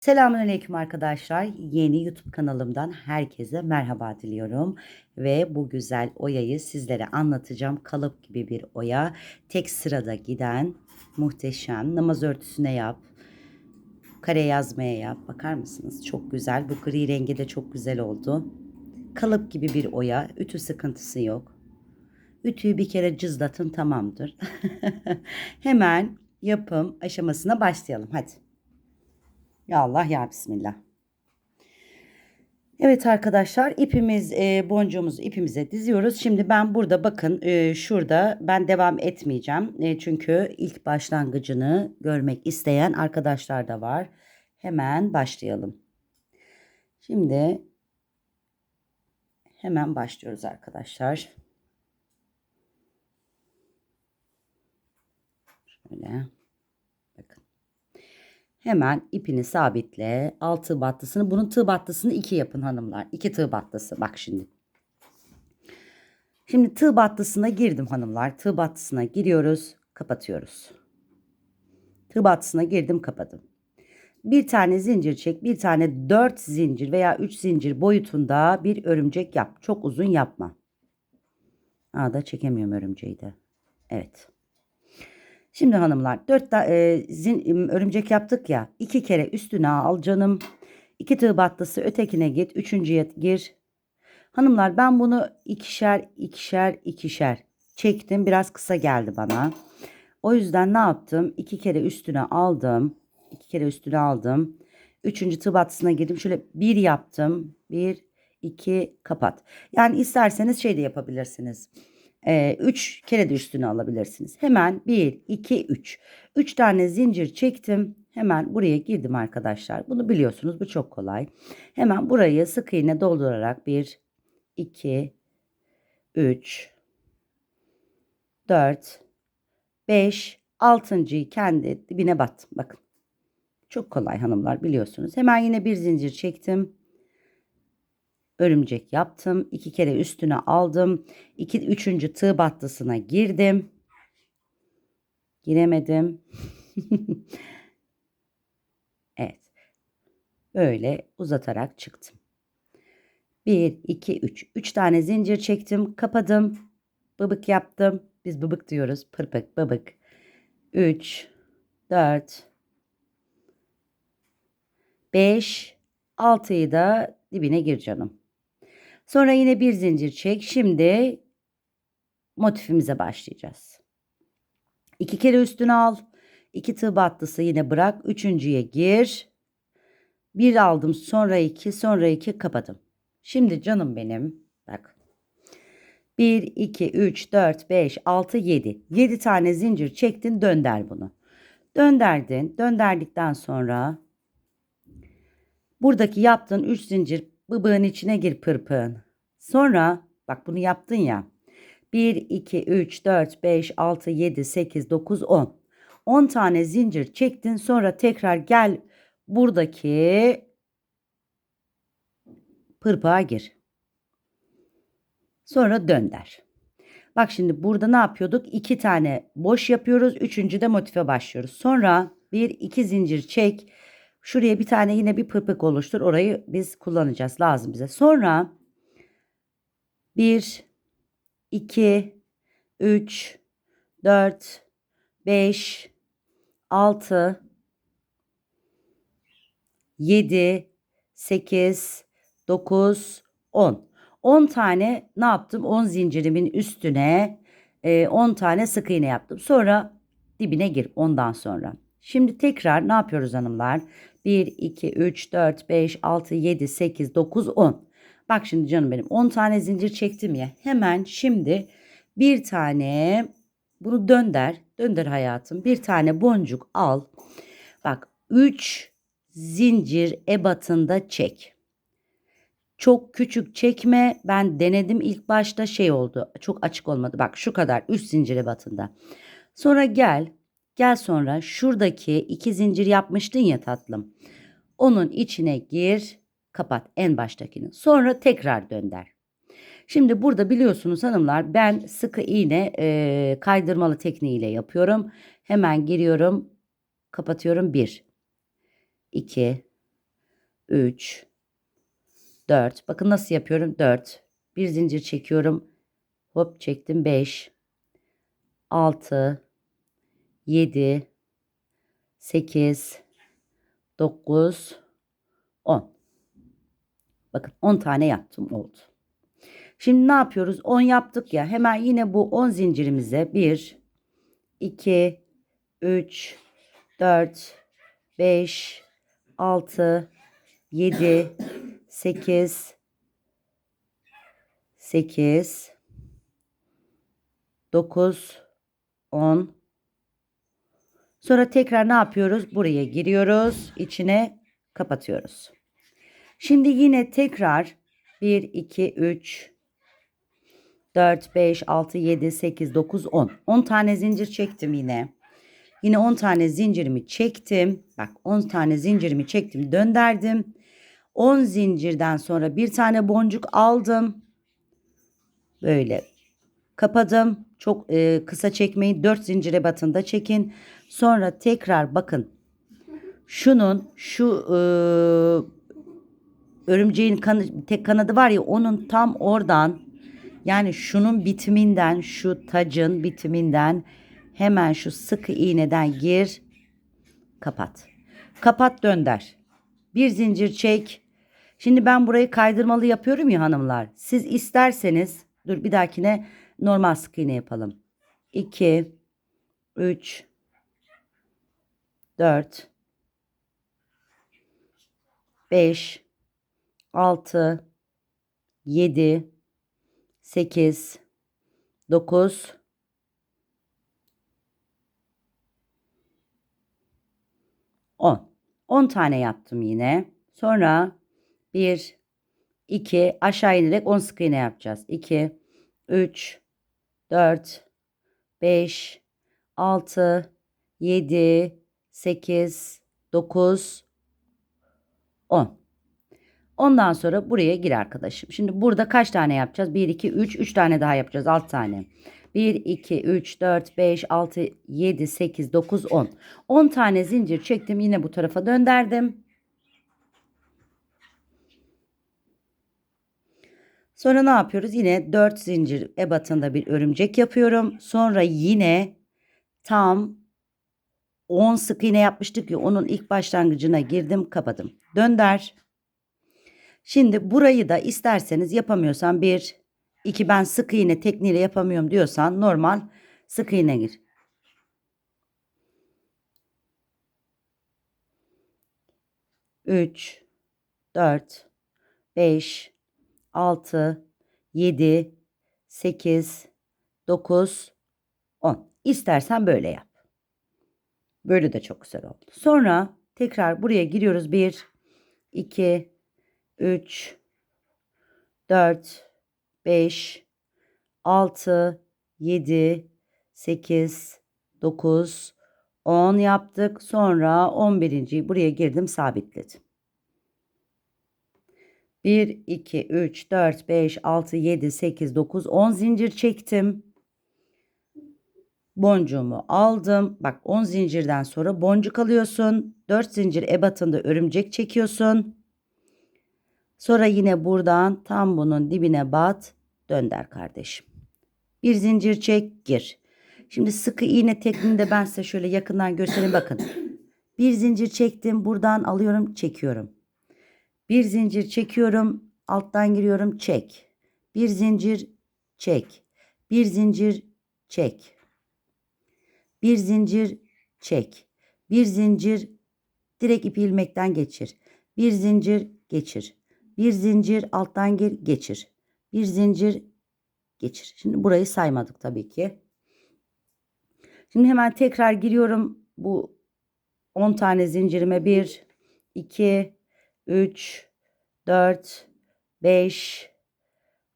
Selamünaleyküm arkadaşlar. Yeni YouTube kanalımdan herkese merhaba diliyorum. Ve bu güzel oyayı sizlere anlatacağım. Kalıp gibi bir oya. Tek sırada giden muhteşem. Namaz örtüsüne yap. Kare yazmaya yap. Bakar mısınız? Çok güzel. Bu gri rengi de çok güzel oldu. Kalıp gibi bir oya. Ütü sıkıntısı yok. Ütüyü bir kere cızlatın tamamdır. Hemen yapım aşamasına başlayalım. Hadi. Ya Allah ya Bismillah. Evet arkadaşlar ipimiz e, boncuğumuzu ipimize diziyoruz. Şimdi ben burada bakın e, şurada ben devam etmeyeceğim. E, çünkü ilk başlangıcını görmek isteyen arkadaşlar da var. Hemen başlayalım. Şimdi hemen başlıyoruz arkadaşlar. Şöyle. Hemen ipini sabitle. Alt tığ battısını. Bunun tığ battısını iki yapın hanımlar. İki tığ battısı. Bak şimdi. Şimdi tığ battısına girdim hanımlar. Tığ battısına giriyoruz. Kapatıyoruz. Tığ battısına girdim kapadım. Bir tane zincir çek. Bir tane dört zincir veya üç zincir boyutunda bir örümcek yap. Çok uzun yapma. Aa da çekemiyorum örümceği de. Evet. Şimdi hanımlar dört da, e, zin, örümcek yaptık ya. iki kere üstüne al canım. İki tığ battısı ötekine git. Üçüncüye gir. Hanımlar ben bunu ikişer ikişer ikişer çektim. Biraz kısa geldi bana. O yüzden ne yaptım? İki kere üstüne aldım. İki kere üstüne aldım. Üçüncü tığ battısına girdim. Şöyle bir yaptım. Bir, iki, kapat. Yani isterseniz şey de yapabilirsiniz. 3 kere de üstüne alabilirsiniz. Hemen 1, 2, 3. 3 tane zincir çektim. Hemen buraya girdim arkadaşlar. Bunu biliyorsunuz bu çok kolay. Hemen burayı sık iğne doldurarak 1, 2, 3, 4, 5, 6.yı kendi dibine battım. Bakın. Çok kolay hanımlar biliyorsunuz. Hemen yine bir zincir çektim örümcek yaptım. iki kere üstüne aldım. İki, üçüncü tığ battısına girdim. Giremedim. evet. Böyle uzatarak çıktım. 1, 2, 3. 3 tane zincir çektim. Kapadım. Bıbık yaptım. Biz bıbık diyoruz. Pırpık, bıbık. 3, 4, 5, 6'yı da dibine gir canım. Sonra yine bir zincir çek. Şimdi motifimize başlayacağız. İki kere üstüne al. İki tığ battısı yine bırak. Üçüncüye gir. Bir aldım sonra iki sonra iki kapadım. Şimdi canım benim bak. 1, 2, 3, 4, 5, 6, 7. 7 tane zincir çektin dönder bunu. Dönderdin. Dönderdikten sonra buradaki yaptığın 3 zincir Bıbığın içine gir pırpığın. Sonra bak bunu yaptın ya. 1, 2, 3, 4, 5, 6, 7, 8, 9, 10. 10 tane zincir çektin. Sonra tekrar gel buradaki pırpığa gir. Sonra dönder. Bak şimdi burada ne yapıyorduk? 2 tane boş yapıyoruz. Üçüncü de motife başlıyoruz. Sonra bir iki zincir çek. Şuraya bir tane yine bir pırpık oluştur. Orayı biz kullanacağız. Lazım bize. Sonra 1, 2, 3, 4, 5, 6, 7, 8, 9, 10. 10 tane ne yaptım? 10 zincirimin üstüne 10 tane sık iğne yaptım. Sonra dibine gir ondan sonra. Şimdi tekrar ne yapıyoruz hanımlar? 1, 2, 3, 4, 5, 6, 7, 8, 9, 10. Bak şimdi canım benim 10 tane zincir çektim ya. Hemen şimdi bir tane bunu dönder. Dönder hayatım. Bir tane boncuk al. Bak 3 zincir ebatında çek. Çok küçük çekme. Ben denedim ilk başta şey oldu. Çok açık olmadı. Bak şu kadar 3 zincir ebatında. Sonra gel Gel sonra şuradaki iki zincir yapmıştın ya tatlım. Onun içine gir, kapat en baştakini. Sonra tekrar dönder. Şimdi burada biliyorsunuz hanımlar ben sıkı iğne e, kaydırmalı tekniğiyle yapıyorum. Hemen giriyorum, kapatıyorum. 1, 2, 3, 4. Bakın nasıl yapıyorum. 4. Bir zincir çekiyorum. Hop çektim. 5, 6, 7, 8, 9, 10. Bakın 10 tane yaptım oldu. Şimdi ne yapıyoruz? 10 yaptık ya. Hemen yine bu 10 zincirimize 1, 2, 3, 4, 5, 6, 7, 8, 8, 9, 10. Sonra tekrar ne yapıyoruz? Buraya giriyoruz. içine kapatıyoruz. Şimdi yine tekrar 1, 2, 3, 4, 5, 6, 7, 8, 9, 10. 10 tane zincir çektim yine. Yine 10 tane zincirimi çektim. Bak 10 tane zincirimi çektim döndürdüm. 10 zincirden sonra bir tane boncuk aldım. Böyle kapadım. Çok e, kısa çekmeyin. 4 zincire batında çekin. Sonra tekrar bakın. Şunun şu e, örümceğin kanı, tek kanadı var ya onun tam oradan yani şunun bitiminden şu tacın bitiminden hemen şu sık iğneden gir kapat. Kapat dönder. Bir zincir çek. Şimdi ben burayı kaydırmalı yapıyorum ya hanımlar. Siz isterseniz dur bir dahakine normal sık iğne yapalım. 2 3 4 5 6 7 8 9 10. 10 tane yaptım yine. Sonra 1 2 aşağı inerek 10 sık iğne yapacağız. 2 3 4 5 6 7 8 9 10. Ondan sonra buraya gir arkadaşım. Şimdi burada kaç tane yapacağız? 1, 2, 3. 3 tane daha yapacağız. 6 tane. 1, 2, 3, 4, 5, 6, 7, 8, 9, 10. 10 tane zincir çektim. Yine bu tarafa döndürdüm. Sonra ne yapıyoruz? Yine 4 zincir ebatında bir örümcek yapıyorum. Sonra yine tam 10 sık iğne yapmıştık ya onun ilk başlangıcına girdim kapadım. Dönder. Şimdi burayı da isterseniz yapamıyorsan bir, iki ben sık iğne tekniğiyle yapamıyorum diyorsan normal sık iğne gir. Üç, dört, beş, altı, yedi, sekiz, dokuz, on. İstersen böyle yap. Böyle de çok güzel oldu. Sonra tekrar buraya giriyoruz. Bir, iki, 3 4 5 6 7 8 9 10 yaptık. Sonra 11.yi buraya girdim sabitledim. 1 2 3 4 5 6 7 8 9 10 zincir çektim. Boncuğumu aldım. Bak 10 zincirden sonra boncuk alıyorsun. 4 zincir ebatında örümcek çekiyorsun. Sonra yine buradan tam bunun dibine bat. Dönder kardeşim. Bir zincir çek gir. Şimdi sıkı iğne tekniğinde ben size şöyle yakından göstereyim bakın. Bir zincir çektim buradan alıyorum çekiyorum. Bir zincir çekiyorum alttan giriyorum çek. Bir zincir çek. Bir zincir çek. Bir zincir çek. Bir zincir direkt ipi ilmekten geçir. Bir zincir geçir. Bir zincir alttan gir geçir. Bir zincir geçir. Şimdi burayı saymadık tabii ki. Şimdi hemen tekrar giriyorum bu 10 tane zincirime 1 2 3 4 5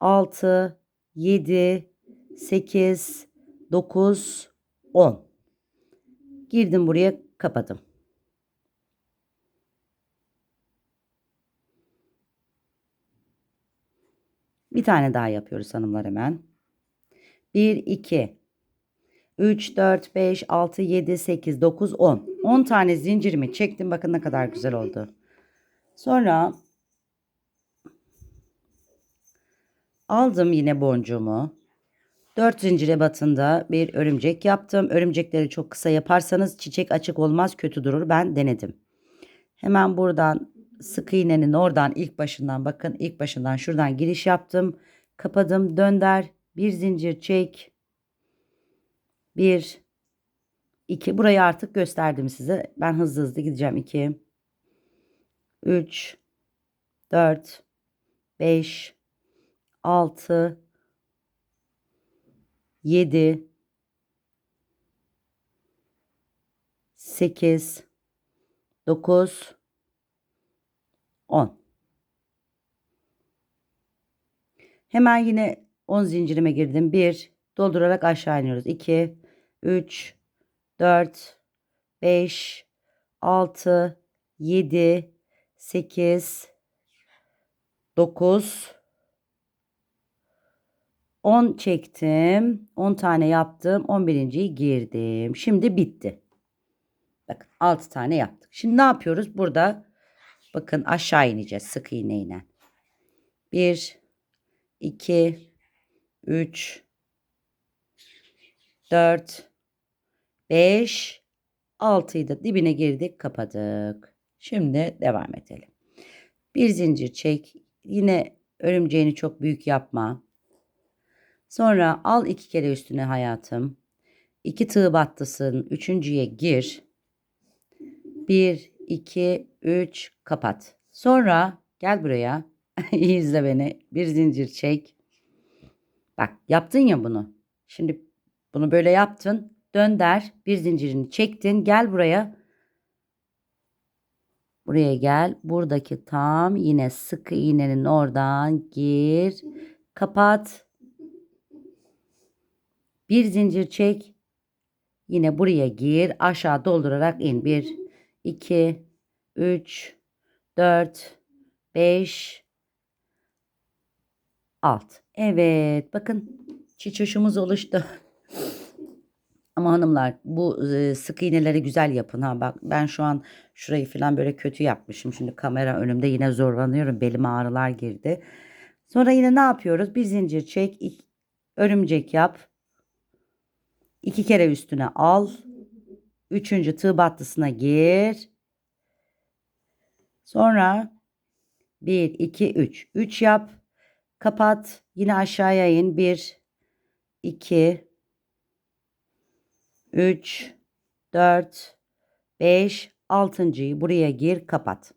6 7 8 9 10 girdim buraya kapadım. Bir tane daha yapıyoruz hanımlar hemen. 1, 2, 3, 4, 5, 6, 7, 8, 9, 10. 10 tane zincirimi çektim. Bakın ne kadar güzel oldu. Sonra aldım yine boncuğumu. 4 zincire batında bir örümcek yaptım. Örümcekleri çok kısa yaparsanız çiçek açık olmaz kötü durur. Ben denedim. Hemen buradan sık iğnenin oradan ilk başından bakın ilk başından şuradan giriş yaptım. Kapadım dönder bir zincir çek. Bir 2 burayı artık gösterdim size. Ben hızlı hızlı gideceğim. 2 3 4 5 6 7 8 9 10 Hemen yine 10 zincirime girdim. 1 doldurarak aşağı iniyoruz. 2 3 4 5 6 7 8 9 10 çektim. 10 tane yaptım. 11.yi girdim. Şimdi bitti. Bakın 6 tane yaptık. Şimdi ne yapıyoruz? Burada bakın aşağı ineceğiz sık iğneyle. 1 2 3 4 5 6'yı da dibine girdik kapadık. Şimdi devam edelim. Bir zincir çek. Yine örümceğini çok büyük yapma. Sonra al iki kere üstüne hayatım. İki tığ battısın. Üçüncüye gir. Bir, iki, üç kapat. Sonra gel buraya. İyi izle beni. Bir zincir çek. Bak yaptın ya bunu. Şimdi bunu böyle yaptın. Dön der. Bir zincirini çektin. Gel buraya. Buraya gel. Buradaki tam yine sık iğnenin oradan gir. Kapat. Bir zincir çek. Yine buraya gir. Aşağı doldurarak in. 1, 2, 3, 4, 5, 6. Evet. Bakın çiçoşumuz oluştu. Ama hanımlar bu e, sık iğneleri güzel yapın ha. Bak ben şu an şurayı falan böyle kötü yapmışım. Şimdi kamera önümde yine zorlanıyorum. Belime ağrılar girdi. Sonra yine ne yapıyoruz? Bir zincir çek. Örümcek yap. İki kere üstüne al. Üçüncü tığ battısına gir. Sonra 1, 2, 3. 3 yap. Kapat. Yine aşağıya in. 1, 2, 3, 4, 5, 6.yı buraya gir. Kapat.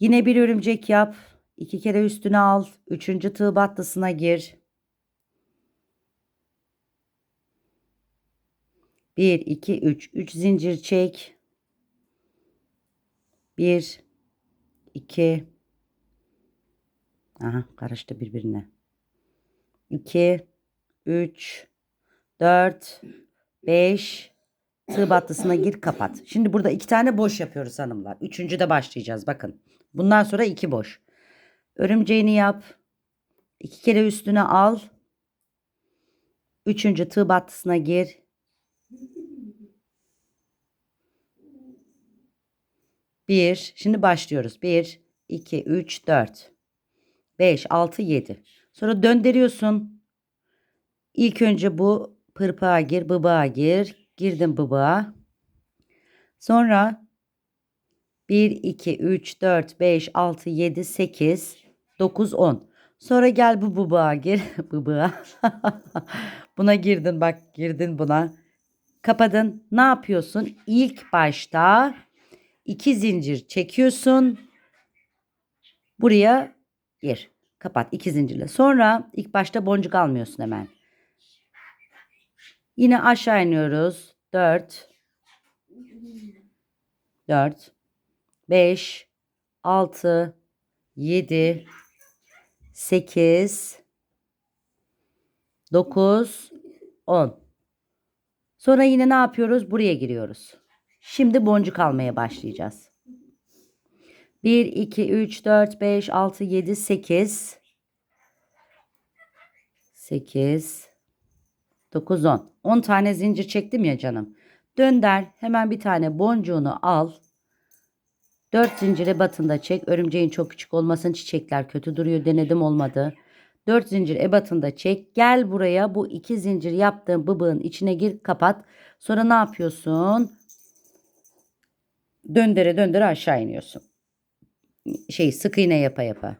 Yine bir örümcek yap. İki kere üstüne al. Üçüncü tığ battısına gir. 1, 2, 3. 3 zincir çek. 1, 2. Aha karıştı birbirine. 2, 3, 4, 5. Tığ battısına gir kapat. Şimdi burada iki tane boş yapıyoruz hanımlar. Üçüncü de başlayacağız bakın. Bundan sonra iki boş. Örümceğini yap. İki kere üstüne al. Üçüncü tığ battısına gir. Bir. Şimdi başlıyoruz. Bir, iki, üç, dört, beş, altı, yedi. Sonra döndürüyorsun. İlk önce bu pırpağa gir, bıbağa gir. Girdim bıbağa. Sonra 1, 2, 3, 4, 5, 6, 7, 8, 9, 10. Sonra gel bu bıbağa gir. bıbağa. buna girdin bak girdin buna. Kapadın. Ne yapıyorsun? İlk başta iki zincir çekiyorsun. Buraya gir. Kapat iki zincirle. Sonra ilk başta boncuk almıyorsun hemen. Yine aşağı iniyoruz. 4 4 5 6 7 8 9 10 Sonra yine ne yapıyoruz? Buraya giriyoruz. Şimdi boncuk almaya başlayacağız. 1, 2, 3, 4, 5, 6, 7, 8. 8, 9, 10. 10 tane zincir çektim ya canım. Dönder hemen bir tane boncuğunu al. 4 zincire batında çek. Örümceğin çok küçük olmasın. Çiçekler kötü duruyor. Denedim olmadı. 4 zincir ebatında çek. Gel buraya bu iki zincir yaptığın bıbığın içine gir kapat. Sonra ne yapıyorsun? Döndere döndere aşağı iniyorsun. Şey sık iğne yapa yapa.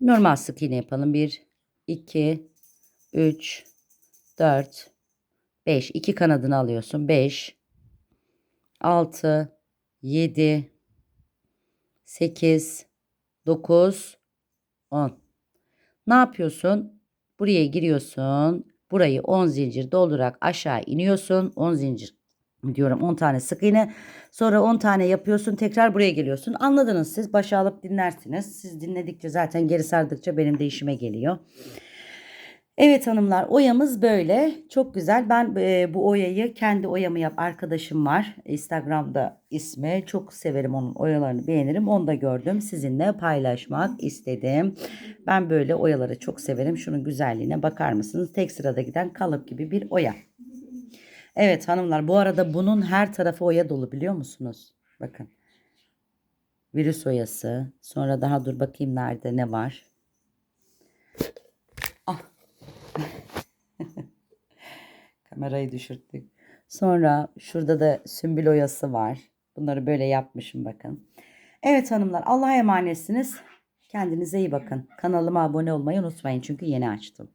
Normal sık iğne yapalım. 1, 2, 3, 4, 5. 2 kanadını alıyorsun. 5, 6, 7, 8, 9, 10. Ne yapıyorsun? Buraya giriyorsun. Burayı 10 zincir doldurarak aşağı iniyorsun. 10 zincir diyorum 10 tane sık iğne. Sonra 10 tane yapıyorsun. Tekrar buraya geliyorsun. Anladınız siz. Başa alıp dinlersiniz. Siz dinledikçe zaten geri sardıkça benim de işime geliyor. Evet hanımlar oyamız böyle. Çok güzel. Ben e, bu oyayı kendi oyamı yap arkadaşım var. Instagram'da ismi. Çok severim onun oyalarını beğenirim. Onu da gördüm. Sizinle paylaşmak istedim. Ben böyle oyaları çok severim. Şunun güzelliğine bakar mısınız? Tek sırada giden kalıp gibi bir oya. Evet hanımlar bu arada bunun her tarafı oya dolu biliyor musunuz? Bakın. Virüs oyası. Sonra daha dur bakayım nerede ne var. Ah. Kamerayı düşürttük. Sonra şurada da sümbül oyası var. Bunları böyle yapmışım bakın. Evet hanımlar Allah'a emanetsiniz. Kendinize iyi bakın. Kanalıma abone olmayı unutmayın çünkü yeni açtım.